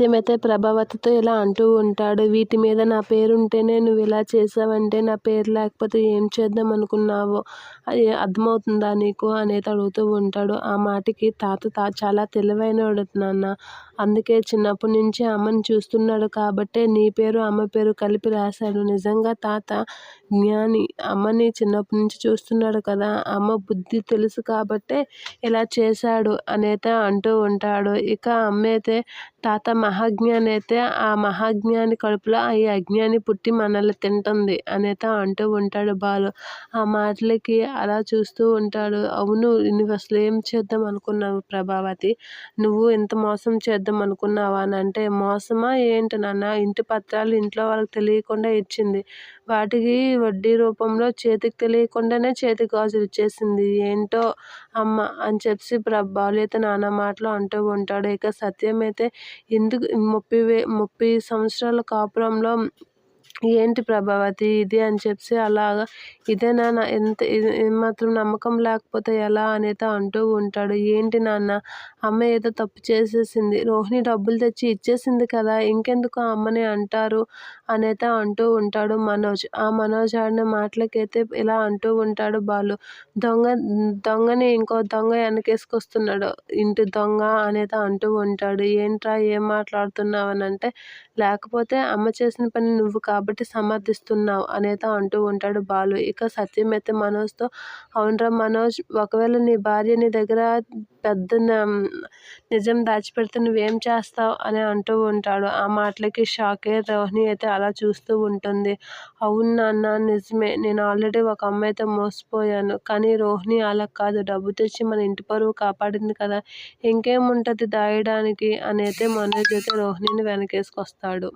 సత్యమైతే అయితే ప్రభావతితో ఇలా అంటూ ఉంటాడు. వీటి మీద నా పేరు ఉంటేనే నువ్వు ఇలా చేసావంటే నా పేరు లేకపోతే ఏం చేద్దాం అనుకున్నావో? అది అర్థమవుతుందా నీకు? అనేది అడుగుతూ ఉంటాడు. ఆ మాటకి తాత తా చాలా తెలివైనడు నాన్న. అందుకే చిన్నప్పటి నుంచి అమ్మని చూస్తున్నాడు కాబట్టే నీ పేరు అమ్మ పేరు కలిపి రాశాడు. నిజంగా తాత జ్ఞాని. అమ్మని చిన్నప్పటి నుంచి చూస్తున్నాడు కదా. అమ్మ బుద్ధి తెలుసు కాబట్టే ఇలా చేశాడు అనేత అంటూ ఉంటాడు. ఇక అమ్మ అయితే తాత మహాజ్ఞాని అయితే ఆ మహాజ్ఞాని కడుపులో ఈ అజ్ఞాని పుట్టి మనల్ని తింటుంది అనేత అంటూ ఉంటాడు బాలు. ఆ మాటలకి అలా చూస్తూ ఉంటాడు. అవును నువ్వు అసలు ఏం చేద్దాం అనుకున్నావు ప్రభావతి? నువ్వు ఇంత మోసం చేద్దాం అనుకున్నావా? అని అంటే మోసమా ఏంటి నాన్న? ఇంటి పత్రాలు ఇంట్లో వాళ్ళకి తెలియకుండా ఇచ్చింది. వాటికి వడ్డీ రూపంలో చేతికి తెలియకుండానే చేతి గాజులు ఇచ్చేసింది. ఏంటో అమ్మ అని చెప్పి ప్ర బాలు నాన్న మాటలు అంటూ ఉంటాడు. ఇక సత్యం అయితే ఎందుకు ముప్పై వే ముప్పై సంవత్సరాల కాపురంలో ఏంటి ప్రభావతి ఇది అని చెప్పి అలాగా ఇదేనా నా ఎంత ఇది ఏమాత్రం నమ్మకం లేకపోతే ఎలా అనేది అంటూ ఉంటాడు. ఏంటి నాన్న అమ్మ ఏదో తప్పు చేసేసింది రోహిణి డబ్బులు తెచ్చి ఇచ్చేసింది కదా ఇంకెందుకు ఆ అమ్మని అంటారు అనేది అంటూ ఉంటాడు మనోజ్. ఆ మనోజ్ ఆడిన మాటలకైతే ఇలా అంటూ ఉంటాడు బాలు. దొంగ దొంగని ఇంకో దొంగ వెనకేసుకొస్తున్నాడు. ఇంటి దొంగ అనేది అంటూ ఉంటాడు. ఏంట్రా ఏం మాట్లాడుతున్నావు అని అంటే లేకపోతే అమ్మ చేసిన పని నువ్వు కాబట్టి కాబట్టి సమర్థిస్తున్నావు అనేత అంటూ ఉంటాడు బాలు. ఇక సత్యం అయితే మనోజ్తో అవునరా మనోజ్ ఒకవేళ నీ భార్య నీ దగ్గర పెద్ద నిజం దాచిపెడితే నువ్వేం చేస్తావు? అని అంటూ ఉంటాడు. ఆ మాటలకి షాక్ అయ్యి రోహిణి అయితే అలా చూస్తూ ఉంటుంది. అవును నాన్న నిజమే. నేను ఆల్రెడీ ఒక అమ్మాయితో మోసపోయాను. కానీ రోహిణి అలా కాదు. డబ్బు తెచ్చి మన ఇంటి పరువు కాపాడింది కదా. ఇంకేముంటుంది దాయడానికి? అని అయితే మనోజ్ అయితే రోహిణిని వెనకేసుకొస్తాడు.